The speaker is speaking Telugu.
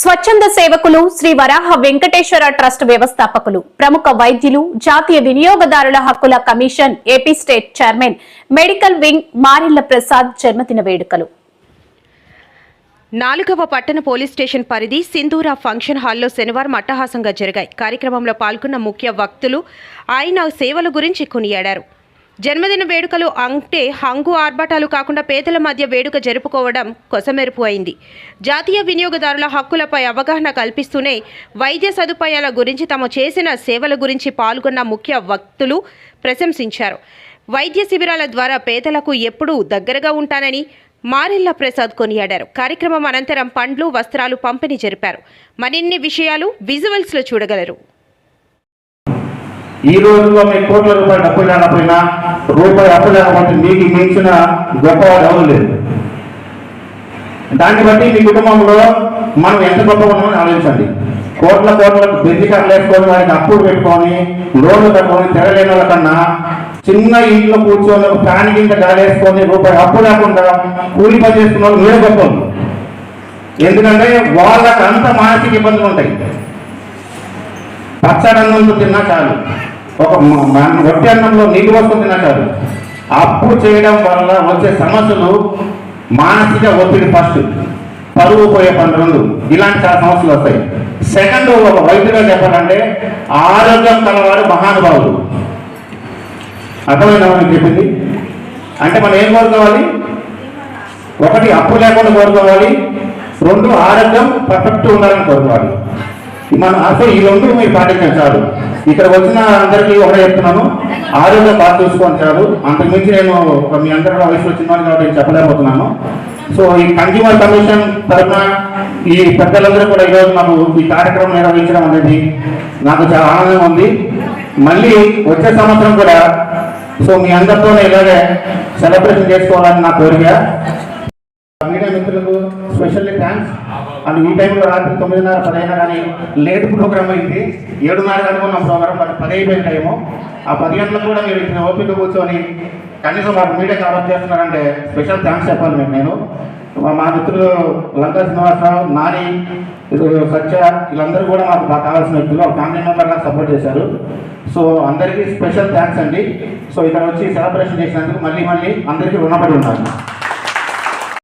స్వచ్ఛంద సేవకులు శ్రీ వరాహ వెంకటేశ్వర ట్రస్ట్ వ్యవస్థాపకులు ప్రముఖ వైద్యులు జాతీయ వినియోగదారుల హక్కుల commission AP state chairman medical wing Marilla Prasad జన్మదిన వేడుకలు. నాలుగవ పట్టణ పోలీస్ స్టేషన్ పరిధి సింధూరా ఫంక్షన్ హాల్లో శనివారం అట్టహాసంగా జరిగాయి. కార్యక్రమంలో పాల్గొన్న ముఖ్య వక్తులు ఆయన సేవల గురించి కొనియాడారు. జన్మదిన వేడుకలు అంటే హంగు ఆర్భాటాలు కాకుండా పేదల మధ్య వేడుక జరుపుకోవడం కొసమెరుపు అయింది. జాతీయ వినియోగదారుల హక్కులపై అవగాహన కల్పిస్తూనే వైద్య సదుపాయాల గురించి తాము చేసిన సేవల గురించి పాల్గొన్న ముఖ్య వక్తులు ప్రశంసించారు. వైద్య శిబిరాల ద్వారా పేదలకు ఎప్పుడూ దగ్గరగా ఉంటానని మారెల్ల ప్రసాద్ కొనియాడారు. కార్యక్రమం అనంతరం పండ్లు వస్త్రాలు పంపిణీ జరిపారు. మరిన్ని విషయాలు విజువల్స్లో చూడగలరు. ఈ రోజుల్లో మీకు కోట్ల రూపాయలు డబ్బు లేకపోయినా రూపాయి అప్పు లేకపోతే మీకు మించిన గొప్పవాడు ఎవరు లేదు దాన్ని బట్టి మీ కుటుంబంలో మనం ఎంత గొప్ప ఉన్నామని ఆలోచించండి. కోట్ల కోట్ల బెంజికాలు వేసుకొని వారికి అప్పులు పెట్టుకొని లోన్లు కట్టుకొని తిరగలేని వాళ్ళ కన్నా చిన్న ఇంట్లో కూర్చొని ఫ్యాన్ కింద గాలేసుకొని రూపాయి అప్పు లేకుండా కూలి పని చేసుకున్న వాళ్ళు మీరే గొప్ప ఎందుకంటే వాళ్ళకంత మానసిక ఇబ్బందులు ఉంటాయి. పచ్చడి తిన్నా చాలు. ఒక మ- అన్నంలో నీటి వస్తుంది తిన్నా అప్పు చేయడం వల్ల వచ్చే సమస్యలు మానసిక ఒత్తిడి ఫస్ట్ పరువు పోయే పని రెండు. ఇలాంటి చాలా సమస్యలు వస్తాయి. సెకండ్ ఒక వైద్యుగా చెప్పాలంటే ఆరోగ్యం కలవారు మహానుభావులు. అర్థమైనా నేను చెప్పింది? అంటే మనం ఏం కోరుకోవాలి? ఒకటి అప్పు లేకుండా కోరుకోవాలి. రెండు ఆరోగ్యం పర్ఫెక్ట్ ఉండాలని కోరుకోవాలి. మనం అసలు ఈ రెండు మీరు పాటించాలి చాలు. ఇక్కడ వచ్చిన అందరికీ ఒకటే చెప్తున్నాను. ఆరోగ్యం బాగా చూసుకోండి చాలు అంతకుమించి నేను మీ అందరూ వయసు వచ్చినాను కాబట్టి చెప్పలేకపోతున్నాను. సో ఈ కన్జ్యూమర్ కమిషన్ తరఫున ఈ పెద్దలందరూ కూడా ఈరోజు నాకు ఈ కార్యక్రమం నిర్వహించడం అనేది నాకు చాలా ఆనందంగా ఉంది. మళ్ళీ వచ్చే సంవత్సరం కూడా సో మీ అందరితోనే ఇలాగే సెలబ్రేషన్ చేసుకోవాలని నా కోరిక. మీడియా మిత్రులకు స్పెషల్లీ థ్యాంక్స్ అండ్ ఈ టైంలో రాత్రి తొమ్మిదిన్నర పదైనా కానీ లేట్ ప్రోగ్రామ్ అయింది. ఏడున్నర అనుకున్నాం ప్రోగ్రామ్ బట్ పది అయిపోయిన టైము ఆ పది గంటలకు కూడా మీరు ఇచ్చిన ఓపిక కూర్చొని కనీసం మాకు మీడియా కవర్ చేస్తున్నారంటే స్పెషల్ థ్యాంక్స్ చెప్పాలి మీకు నేను. మా- మిత్రులు లంకా శ్రీనివాసరావు నాని సత్య వీళ్ళందరూ కూడా మాకు బాగా కావాల్సిన వ్యక్తులు ఫ్యామిలీ మెంబర్గా సపోర్ట్ చేశారు. సో అందరికీ స్పెషల్ థ్యాంక్స్ అండి. సో ఇక్కడ వచ్చి సెలబ్రేషన్ చేసినందుకు మళ్ళీ మళ్ళీ అందరికీ రుణపడి ఉన్నాను.